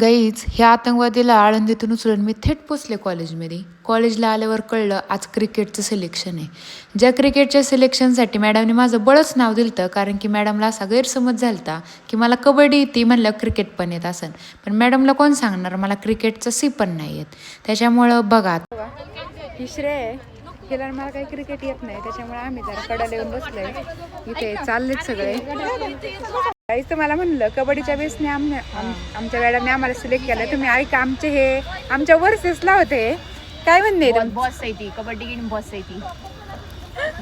गाईच ह्या आतंकवादीला आळंदीतून उचलून मी थेट पोचले कॉलेजमध्ये. कॉलेजला आल्यावर कळलं आज क्रिकेटचं सिलेक्शन आहे. ज्या क्रिकेटच्या सिलेक्शनसाठी मॅडमने माझं बळच नाव दिलं कारण की मॅडमला असा गैरसमज झालता की मला कबड्डी येते म्हणलं क्रिकेट पण येत असन. पण मॅडमला कोण सांगणार मला क्रिकेटचं सी पण नाही येत. त्याच्यामुळं बघा. ही श्रेय आहे. हिला मला काही क्रिकेट येत नाही. त्याच्यामुळे आम्ही जरा कडाला येऊन बसलोय. इथे चाललेत सगळे. काहीच तर मला म्हणलं कबड्डीच्या बेसने आम आम- आमच्या मॅडमने आम्हाला सिलेक्ट केलं. तुम्ही ऐका आमचे हे आमच्या वर्सेसला होते. काय म्हणणे बॉस आहे ती कबड्डी गेम बॉस आहे ती.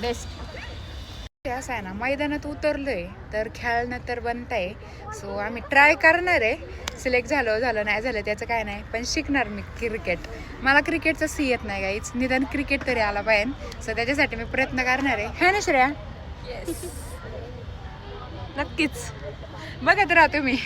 बेस्ट असं आहे ना मैदानात उतरलोय तर खेळणं तर बनताय. सो आम्ही ट्राय करणार आहे. सिलेक्ट झालं झालं नाही झालं त्याचं काय नाही. पण शिकणार मी क्रिकेट मला क्रिकेटचं सी येत नाही काहीच निदान क्रिकेट तरी आला पाहिजे. सो त्याच्यासाठी मी प्रयत्न करणार आहे. है ना श्रेया? नक्कीच. बघत राहा तुम्ही.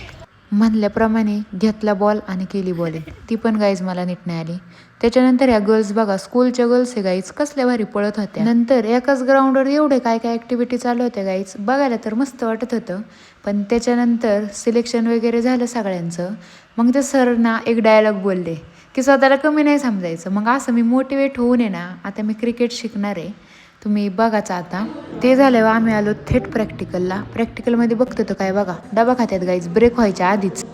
म्हणल्याप्रमाणे घेतला बॉल आणि केली बॉलिंग ती पण गाईज मला नीट नाही आली. त्याच्यानंतर या गर्ल्स बघा स्कूलच्या गर्ल्स आहे गाईज कसल्या भारी पळत होत्या. नंतर एकाच ग्राउंडवर एवढे काय काय ॲक्टिव्हिटी चालू होत्या गाईज बघायला तर मस्त वाटत होतं. पण त्याच्यानंतर सिलेक्शन वगैरे झालं सगळ्यांचं. मग ते सरना एक डायलॉग बोलले की स्वतःला कमी नाही समजायचं. मग असं मी मोटिवेट होऊन आहे ना आता मी क्रिकेट शिकणार आहे. तुम्ही बघाच आता. ते झाल्यावर आम्ही आलो थेट प्रॅक्टिकलला प्रॅक्टिकलमध्ये बघतो तर काय बघा. डबा खात्यात गाईज ब्रेक व्हायच्या आधीच.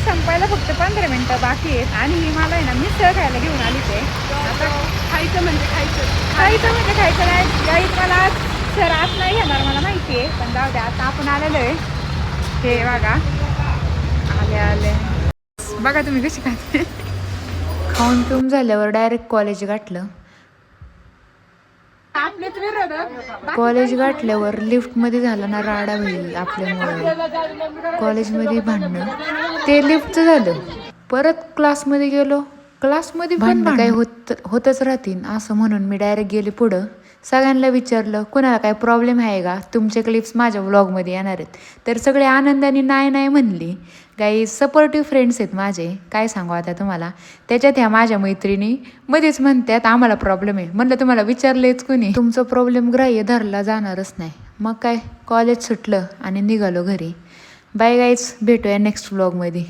संपायला फक्त पंधरा मिनिटं बाकी आहेत आणि ही मला आहे ना मिसळ खायला घेऊन आली ते. आता खायचं म्हणजे खायचं. खायचं म्हणजे खायचं नाही. मला आज सर आज नाही घेणार मला माहिती आहे. पण जाऊ द्या आता आपण आलेलो आहे. हे बघा. आले आले. बघा तुम्ही कशी खाते. खाऊन पिऊन झाल्यावर डायरेक्ट कॉलेज गाठलं कॉलेज गाठल्यावर लिफ्टमध्ये झाला ना राडा भाई आपल्यामुळं. कॉलेजमध्ये भांडणं. ते लिफ्टचं झालं. परत क्लासमध्ये गेलो. क्लासमध्ये भांडणं. काही होत होतच राहतील असं म्हणून मी डायरेक्ट गेले पुढं. सगळ्यांना विचारलं कुणाला काय प्रॉब्लेम आहे का? तुमचे क्लिप्स माझ्या व्लॉगमध्ये येणार आहेत. तर सगळे आनंदाने नाही नाही म्हणली. काही सपोर्टिव्ह फ्रेंड्स आहेत माझे. काय सांगू आता तुम्हाला? त्याच्यात ह्या माझ्या मैत्रिणी मध्येच म्हणतात आम्हाला प्रॉब्लेम आहे. म्हणलं तुम्हाला विचारलेच कुणी? तुमचं प्रॉब्लेम ग्राह्य धरला जाणारच नाही. मग काय? कॉलेज सुटलं आणि निघालो घरी. बाय गाईज भेटूया नेक्स्ट व्लॉगमध्ये